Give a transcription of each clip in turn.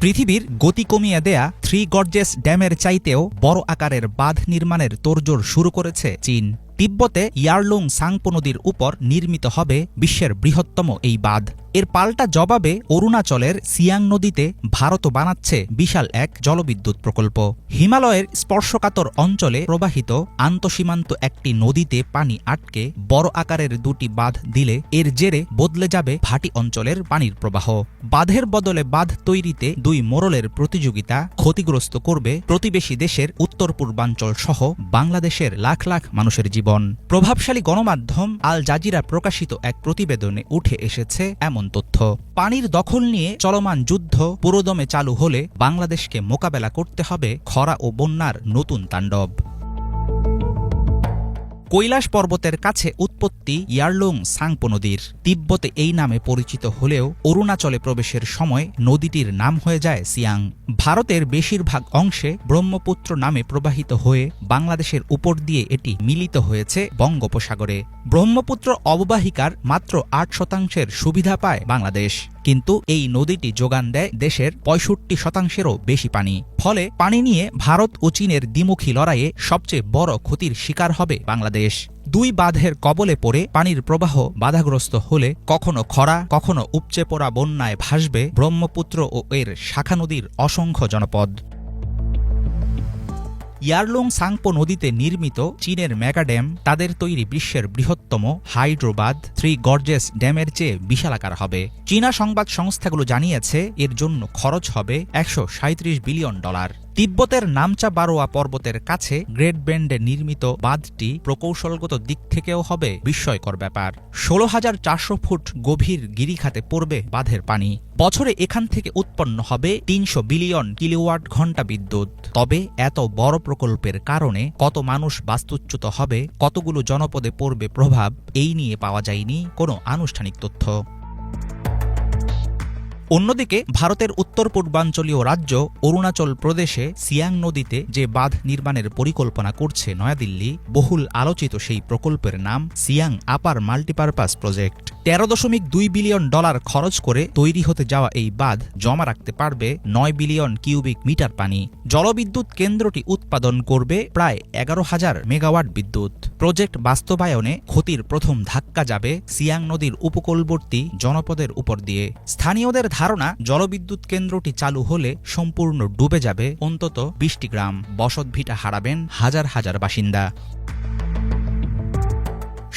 পৃথিবীর গতি কমিয়ে দেয়া থ্রি গর্জেস ড্যামের চাইতেও বড় আকারের বাঁধ নির্মাণের তোড়জোড় শুরু করেছে চীন। তিব্বতে ইয়ারলুং সাংপো নদীর উপর নির্মিত হবে বিশ্বের বৃহত্তম এই বাঁধ। এর পাল্টা জবাবে অরুণাচলের সিয়াং নদীতে ভারত বানাচ্ছে বিশাল এক জলবিদ্যুৎ প্রকল্প। হিমালয়ের স্পর্শকাতর অঞ্চলে প্রবাহিত আন্তঃসীমান্ত একটি নদীতে পানি আটকে বড় আকারের দুটি বাঁধ দিলে এর জেরে বদলে যাবে ভাটি অঞ্চলের পানির প্রবাহ। বাঁধের বদলে বাঁধ তৈরিতে দুই মোরলের প্রতিযোগিতা ক্ষতিগ্রস্ত করবে প্রতিবেশী দেশের উত্তর পূর্বাঞ্চল সহ বাংলাদেশের লাখ লাখ মানুষের জীবন প্রভাবশালী গণমাধ্যম আল জাজিরা প্রকাশিত এক প্রতিবেদনে উঠে এসেছে এমন তথ্য। পানির দখল নিয়ে চলমান যুদ্ধ পুরোদমে চালু হলে বাংলাদেশকে মোকাবেলা করতে হবে খরা ও বন্যার নতুন তাণ্ডব। কৈলাস পর্বতের কাছে উৎপত্তি ইয়ারলুং সাংপো নদীর। তিব্বতে এই নামে পরিচিত হলেও অরুণাচলে প্রবেশের সময় নদীটির নাম হয়ে যায় সিয়াং। ভারতের বেশিরভাগ অংশে ব্রহ্মপুত্র নামে প্রবাহিত হয়ে বাংলাদেশের উপর দিয়ে এটি মিলিত হয়েছে বঙ্গোপসাগরে। ব্রহ্মপুত্র অববাহিকার মাত্র আট শতাংশের সুবিধা পায় বাংলাদেশ। কিন্তু এই নদীটি যোগান দেয় দেশের পঁয়ষট্টি শতাংশেরও বেশি পানি। ফলে পানি নিয়ে ভারত ও চীনের দ্বিমুখী লড়াইয়ে সবচেয়ে বড় ক্ষতির শিকার হবে বাংলাদেশ। দুই বাঁধের কবলে পড়ে পানির প্রবাহ বাধাগ্রস্ত হলে কখনো খরা, কখনো উপচে পড়া বন্যায় ভাসবে ব্রহ্মপুত্র ও এর শাখা নদীর অসংখ্য জনপদ। ইয়ারলুং সাংপো নদীতে নির্মিত চীনের মেগা ড্যাম তাদের তৈরি বিশ্বের বৃহত্তম হাইড্রোবাদ থ্রি গর্জেস ড্যামের চেয়ে বিশালাকার হবে। চীনা সংবাদ সংস্থাগুলো জানিয়েছে, এর জন্য খরচ হবে একশো বিলিয়ন ডলার। তিব্বতের নামচা বারোয়া পর্বতের কাছে গ্রেট ব্যান্ডে নির্মিত বাঁধটি প্রকৌশলগত দিক থেকেও হবে বিস্ময়কর ব্যাপার। ষোলো হাজার চারশো ফুট গভীর গিরিখাতে পড়বে বাঁধের পানি। বছরে এখান থেকে উৎপন্ন হবে তিনশো বিলিয়ন কিলোওয়াট ঘণ্টা বিদ্যুৎ। তবে এত বড় প্রকল্পের কারণে কত মানুষ বাস্তুচ্যুত হবে, কতগুলো জনপদে পড়বে প্রভাব, এই নিয়ে পাওয়া যায়নি কোনো আনুষ্ঠানিক তথ্য। অন্যদিকে, ভারতের উত্তর পূর্বাঞ্চলীয় রাজ্য অরুণাচল প্রদেশে সিয়াং নদীতে যে বাঁধ নির্মাণের পরিকল্পনা করছে নয়াদিল্লি, বহুল আলোচিত সেই প্রকল্পের নাম সিয়াং আপার মাল্টিপারপাস প্রজেক্ট। তেরো দশমিক দুই বিলিয়ন ডলার খরচ করে তৈরি হতে যাওয়া এই বাঁধ জমা রাখতে পারবে নয় বিলিয়ন কিউবিক মিটার পানি। জলবিদ্যুৎ কেন্দ্রটি উৎপাদন করবে প্রায় এগারো হাজার মেগাওয়াট বিদ্যুৎ। প্রজেক্ট বাস্তবায়নে ক্ষতির প্রথম ধাক্কা যাবে সিয়াং নদীর উপকূলবর্তী জনপদের উপর দিয়ে। স্থানীয়দের ধারণা, জলবিদ্যুৎ কেন্দ্রটি চালু হলে সম্পূর্ণ ডুবে যাবে অন্তত বিশটি গ্রাম। বসতভিটা হারাবেন হাজার হাজার বাসিন্দা।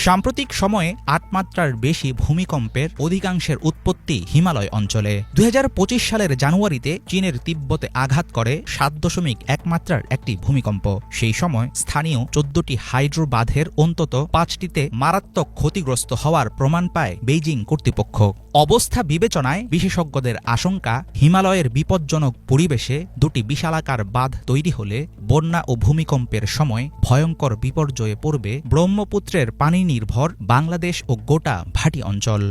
সাম্প্রতিক সময়ে আট মাত্রার বেশি ভূমিকম্পের অধিকাংশের উৎপত্তি হিমালয় অঞ্চলে। দু হাজার পঁচিশ সালের জানুয়ারিতে চীনের তিব্বতে আঘাত করে সাত দশমিক এক মাত্রার একটি ভূমিকম্প। সেই সময় স্থানীয় চোদ্দটি হাইড্রো বাঁধের অন্তত পাঁচটিতে মারাত্মক ক্ষতিগ্রস্ত হওয়ার প্রমাণ পায় বেইজিং কর্তৃপক্ষ। অবস্থা বিবেচনায় বিশেষজ্ঞদের আশঙ্কা, হিমালয়ের বিপজ্জনক পরিবেশে দুটি বিশালাকার বাঁধ তৈরি হলে বন্যা ও ভূমিকম্পের সময় ভয়ঙ্কর বিপর্যয়ে পড়বে ব্রহ্মপুত্রের পানি নির্ভর বাংলাদেশ ও গোটা ভাটি অঞ্চল।